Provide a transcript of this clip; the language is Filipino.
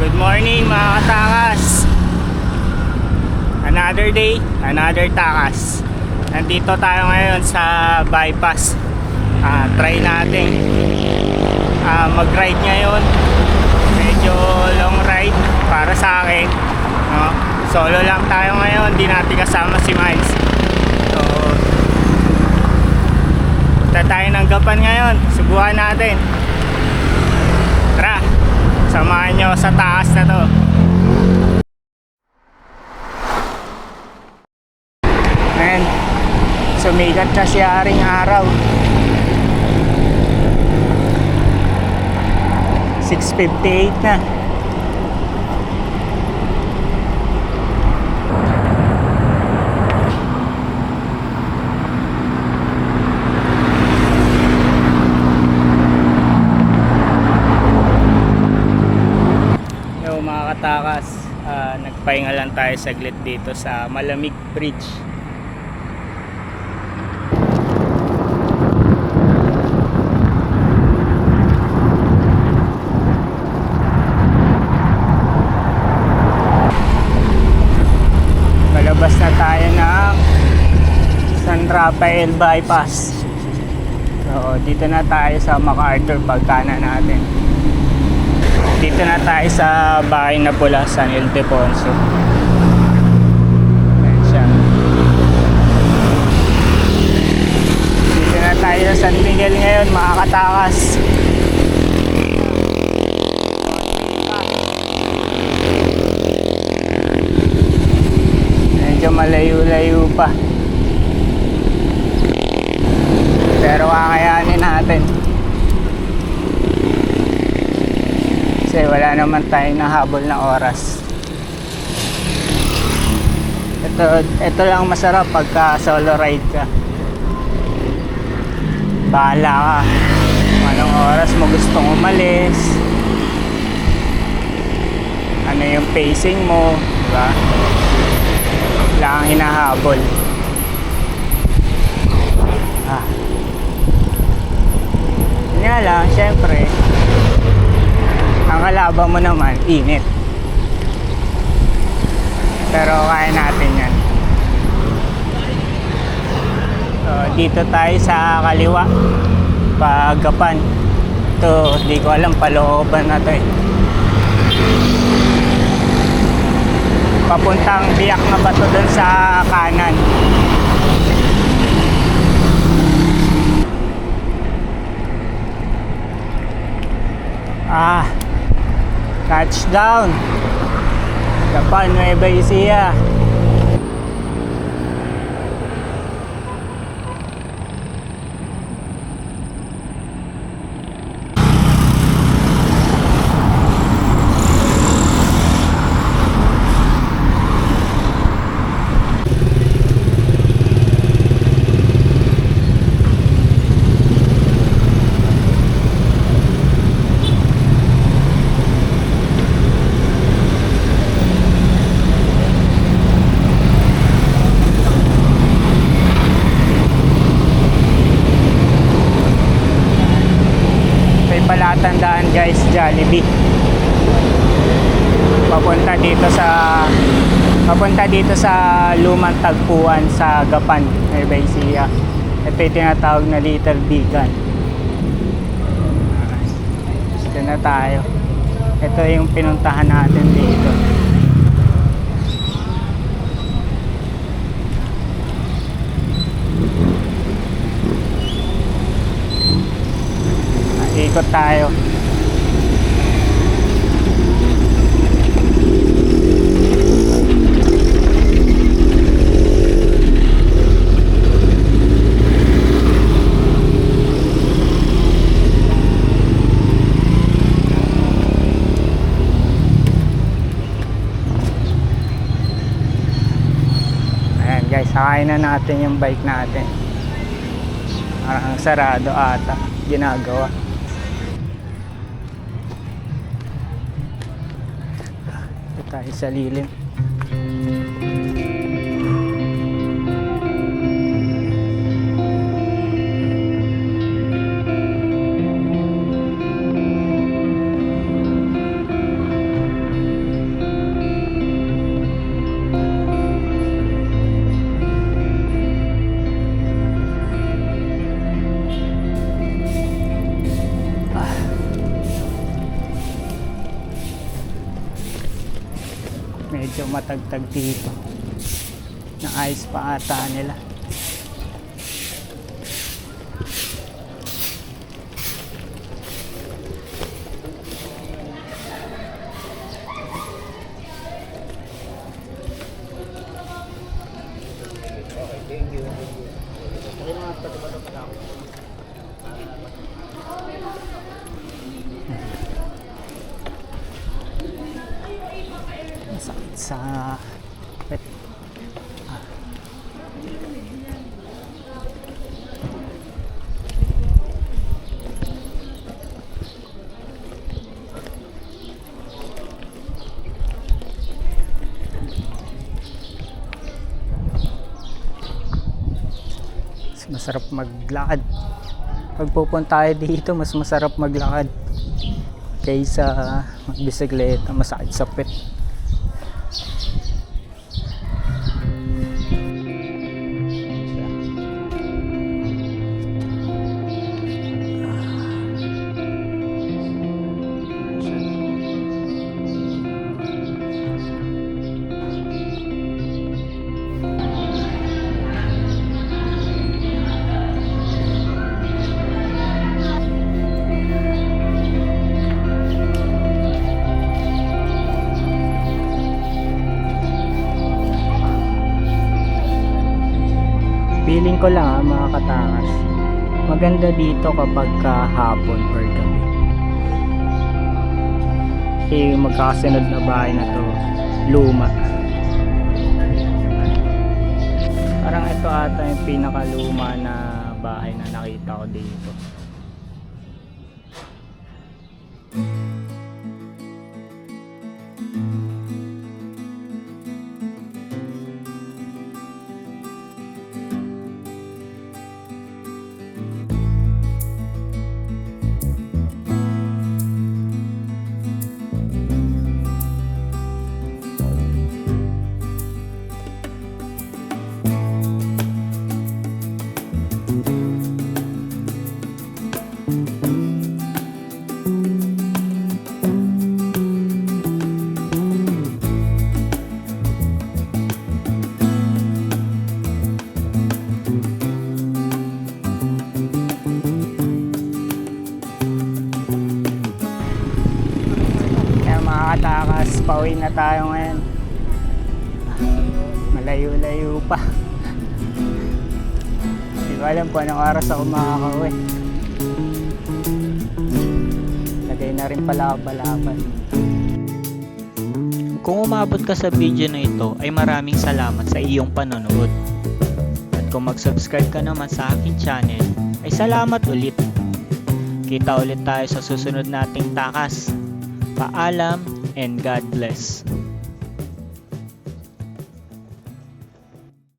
Good morning mga katakas Another day, another takas Nandito tayo ngayon sa bypass. Ah, Try natin. Ah, mag-ride ngayon. Medyo long ride para sa akin no? Solo lang tayo ngayon, di natin kasama si Miles. So Punta tayo ng gapan ngayon. Subukan natin. Tara Samahan nyo sa taas na to. Ayan. Sumikat na si Aring Araw. 6.58 na Yo mga katakas, ah, nagpahinga lang tayo saglit dito sa Malamig Bridge. Palabas na tayo ng San Rafael Bypass. So, dito na tayo sa MacArthur pagkana natin. Dito na tayo sa bahay na pula San Ildefonso. Ayan siya. Dito na tayo sa San Miguel katakas. Medyo malayo-layo pa. Pero kakayanin natin. Kasi wala naman tayong nahabol na oras. Ito, ito lang masarap pagka solo ride ka. Bahala ka. Anong oras mo gustong umalis. Ano yung pacing mo. Diba? Wala kang hinahabol. Ah. Yun nga lang, syempre, ang kalaban mo naman, init. Pero kaya natin yan. So, dito tayo sa kaliwa. Pagapan. Ito, di ko alam, palooban na to eh. Papuntang biyak na ba to sa kanan? Ah, touchdown. Japan, Nueva Ecija. Papunta dito sa papunta dito sa Lumang Tagpuan sa Gapan, Nueva Ecija. Ito yung tinatawag na Little Bigan. Dito na tayo. Ito yung pinuntahan natin dito. Ikot tayo. Ayan guys, sakayin na natin yung bike natin. Parang sarado ata ginagawa. Ito tayo sa lilim. Matagtag dito. Naayos pa ata nila. masakit sa Mas masarap maglakad. Pag pupunta tayo dito mas masarap maglakad kaysa magbisikleta masakit sa pet Feeling ko lang ha, mga katangas. Maganda dito kapag hapon or gabi. Kasi magkakasunod na bahay na to, luma. Parang ito ata yung pinakaluma na bahay na nakita ko dito. Pauwi na tayo ngayon. Malayo-layo pa. Hindi ko alam kung anong oras ako makakauwi. Lagay na rin pala ako balaban. Kung umabot ka sa video na ito ay maraming salamat sa iyong panonood. At kung mag-subscribe ka naman sa aking channel ay salamat ulit. Kita ulit tayo sa susunod nating takas. Paalam and God bless.